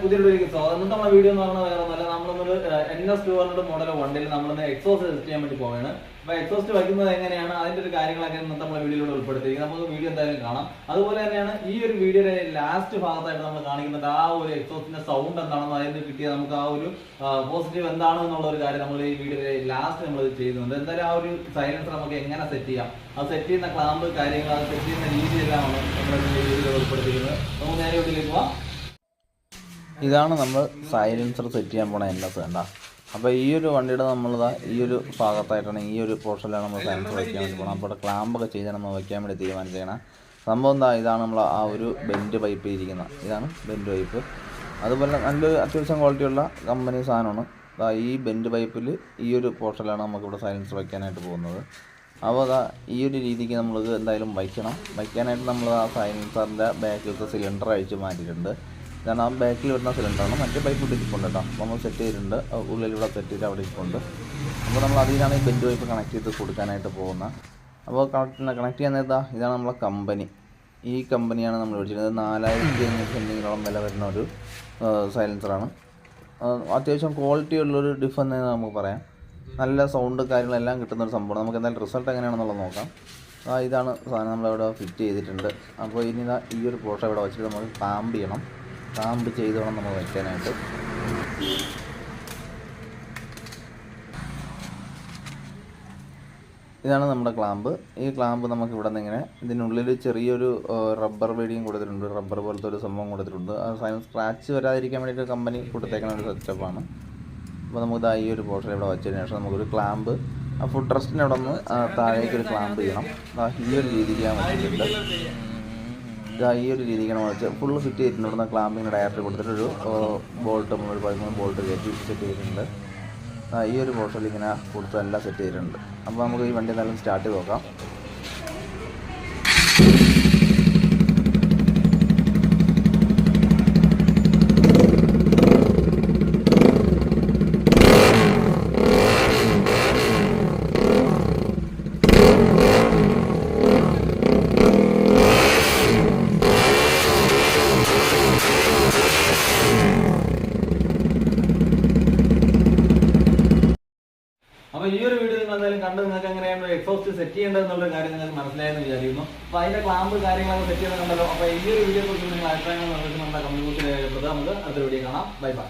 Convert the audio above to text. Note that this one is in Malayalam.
പുതിയൊരു സ്വാഗതം ഇന്നത്തെ നമ്മുടെ വീഡിയോ എന്ന് പറഞ്ഞാൽ വേറെ ഒന്നല്ല നമ്മളൊന്നൊരു N S two hundred model വണ്ടിയിൽ നമ്മളൊന്ന് എക്സോസ്റ്റ് ടെസ്റ്റ് ചെയ്യാൻ വേണ്ടി പോവുകയാണ്. അപ്പൊ എക്സോസ്റ്റ് വയ്ക്കുന്നത് എങ്ങനെയാണ്? അതിന്റെ ഒരു കാര്യങ്ങളൊക്കെ ഇന്നത്തെ നമ്മുടെ വീഡിയോയിലൂടെ ഉൾപ്പെടുത്തിയിരിക്കും നമുക്ക് വീഡിയോ എന്തായാലും കാണാം. അതുപോലെ തന്നെയാണ് ഈ ഒരു വീഡിയോയുടെ ലാസ്റ്റ് ഭാഗത്തായിട്ട് നമ്മൾ കാണിക്കുന്നത് ആ ഒരു എക്സോസ്റ്റിന്റെ സൗണ്ട് എന്താണെന്ന് അതിന് കിട്ടിയ നമുക്ക് ആ ഒരു പോസിറ്റീവ് എന്താണ് എന്നുള്ള ഒരു കാര്യം നമ്മൾ ഈ വീഡിയോയുടെ ലാസ്റ്റ് നമ്മൾ ചെയ്യുന്നുണ്ട് എന്തായാലും ആ ഒരു സൈലൻസർ നമുക്ക് എങ്ങനെ സെറ്റ് ചെയ്യാം? അത് സെറ്റ് ചെയ്യുന്ന ക്ലാമ്പ് കാര്യങ്ങൾ അത് സെറ്റ് ചെയ്യുന്ന രീതിയെല്ലാമാണ് നമ്മൾ നമ്മുടെ വീഡിയോയിൽ ഉൾപ്പെടുത്തിയിരിക്കുന്നത്. നമുക്ക് നേരെ വീട്ടിലേക്ക് പോവാം. ഇതാണ് നമ്മൾ സൈലൻസർ സെറ്റ് ചെയ്യാൻ പോണ എൻ എസ് വേണ്ട അപ്പോൾ ഈ ഒരു വണ്ടിയുടെ നമ്മളിതാ ഈ ഒരു ഭാഗത്തായിട്ടാണ് ഈ ഒരു പോർഷനിലാണ് നമ്മൾ സൈലൻസർ വയ്ക്കാൻ വേണ്ടി പോകണം അപ്പോൾ ക്ലാമ്പൊക്കെ ചെയ്താണ് നമ്മൾ വയ്ക്കാൻ വേണ്ടി തീരുമാനിച്ചേക്കണം. സംഭവം എന്താ? ഇതാണ് നമ്മൾ ആ ഒരു ബെൻഡ് പൈപ്പ് ഇരിക്കുന്നത് ഇതാണ് ബെൻഡ് പൈപ്പ് അതുപോലെ നല്ലൊരു അത്യാവശ്യം ക്വാളിറ്റിയുള്ള കമ്പനി സാധനമാണ്. ദാ ഈ ബെൻഡ് പൈപ്പിൽ ഈ ഒരു പോർഷനിലാണ് നമുക്കിവിടെ സൈലൻസർ വയ്ക്കാനായിട്ട് പോകുന്നത്. അപ്പോൾ അതാ ഈ ഒരു രീതിക്ക് നമ്മളിത് എന്തായാലും വയ്ക്കണം. വയ്ക്കാനായിട്ട് നമ്മൾ ആ സൈലൻസറിന്റെ ബാക്കിലത്തെ സിലിണ്ടർ അഴിച്ച് മാറ്റിയിട്ടുണ്ട്. ഇതാണ് ആ ബാക്കിൽ വരുന്ന സിലിണ്ടറാണ് മറ്റേ പൈപ്പ് ഇവിടെ ഇരിപ്പുണ്ട് കേട്ടോ. നമ്മൾ സെറ്റ് ചെയ്തിട്ടുണ്ട്. ഉള്ളിലൂടെ സെറ്റ് ചെയ്ത് അവിടെ ഇരിപ്പുണ്ട്. അപ്പോൾ നമ്മൾ അതിനാണ് ഈ ബെൻഡ് പൈപ്പ് കണക്ട് ചെയ്ത് കൊടുക്കാനായിട്ട് പോകുന്നത്. അപ്പോൾ കണക്ട് കണക്ട് ചെയ്യാൻ നേരത്താ ഇതാണ് നമ്മളെ കമ്പനി ഈ കമ്പനിയാണ് നമ്മൾ വിളിച്ചിരുന്നത്. നാലായിരത്തി അഞ്ഞൂറ്റി എന്തെങ്കിലും വില വരുന്ന ഒരു സൈലൻസറാണ് അത്യാവശ്യം ക്വാളിറ്റി ഉള്ളൊരു ഡിഫ് എന്ന് നമുക്ക് പറയാം. നല്ല സൗണ്ട് കാര്യങ്ങളെല്ലാം കിട്ടുന്ന ഒരു സംഭവം നമുക്ക് എന്തായാലും റിസൾട്ട് എങ്ങനെയാണെന്നുള്ളത് നോക്കാം. ഇതാണ് സാധനം നമ്മളിവിടെ ഫിറ്റ് ചെയ്തിട്ടുണ്ട്. അപ്പോൾ ഇനി ഈ ഒരു പോർഷൻ ഇവിടെ വെച്ചിട്ട് നമുക്ക് ക്ലാമ്പ് ചെയ്യണം. ക്ലാമ്പ് ചെയ്ത് വേണം നമ്മൾ വയ്ക്കാനായിട്ട്. ഇതാണ് നമ്മുടെ ക്ലാമ്പ്. ഈ ക്ലാമ്പ് നമുക്ക് ഇവിടെ നിന്ന് ഇങ്ങനെ ഇതിനുള്ളിൽ ചെറിയൊരു റബ്ബർ വേടിയും കൊടുത്തിട്ടുണ്ട്. റബ്ബർ പോലത്തെ ഒരു സംഭവം കൊടുത്തിട്ടുണ്ട്. ആ സാധനം സ്ക്രാച്ച് വരാതിരിക്കാൻ വേണ്ടിയിട്ട് കമ്പനി കൊടുത്തേക്കുന്ന ഒരു സെറ്റപ്പാണ് അപ്പോൾ നമുക്ക് ഈ ഒരു പോർഷൻ ഇവിടെ വെച്ചതിന് ശേഷം നമുക്കൊരു ക്ലാമ്പ് ആ ഫുഡ് റെസ്റ്റിന് അവിടെ നിന്ന് താഴേക്ക് ഒരു ക്ലാമ്പ് ചെയ്യണം. ഈ ഒരു രീതിക്ക് ഞാൻ വെച്ചിട്ടുണ്ട്. ഈ ഒരു രീതിക്കാണ് വെച്ച് ഫുള്ള് ഫിറ്റ് ചെയ്തിട്ടുണ്ട്. ഇവിടുന്ന് ക്ലാമ്പിങ് ഡയറക്റ്റ് കൊടുത്തിട്ടൊരു ബോൾട്ട് നമ്മൾ പതിമൂന്ന് ബോൾട്ട് കയറ്റി സെറ്റ് ചെയ്തിട്ടുണ്ട്. ഈ ഒരു പോർഷനിൽ ഇങ്ങനെ കൊടുത്ത് എല്ലാം സെറ്റ് ചെയ്തിട്ടുണ്ട്. അപ്പോൾ നമുക്ക് ഈ വണ്ടി എന്തായാലും സ്റ്റാർട്ട് ചെയ്ത് നോക്കാം അപ്പൊ ഈ ഒരു വീഡിയോ നിങ്ങൾ എന്തായാലും കണ്ട് നിങ്ങൾക്ക് എങ്ങനെയാണ് എക്സോസ്റ്റ് സെറ്റ് ചെയ്യേണ്ടത് എന്നുള്ള കാര്യം നിങ്ങൾക്ക് മനസ്സിലായെന്ന് വിചാരിക്കുന്നു. അപ്പൊ അതിന്റെ ക്ലാമ്പ് കാര്യങ്ങളൊക്കെ സെറ്റ് ചെയ്യണമെന്നുണ്ടല്ലോ അപ്പൊ ഈ ഒരു വീഡിയോ കുറിച്ച് നിങ്ങൾ അഭിപ്രായങ്ങൾ നമ്മുടെ കമ്മ്യൂണിറ്റി നമുക്ക് അടുത്ത വീഡിയോ കാണാം. Bye bye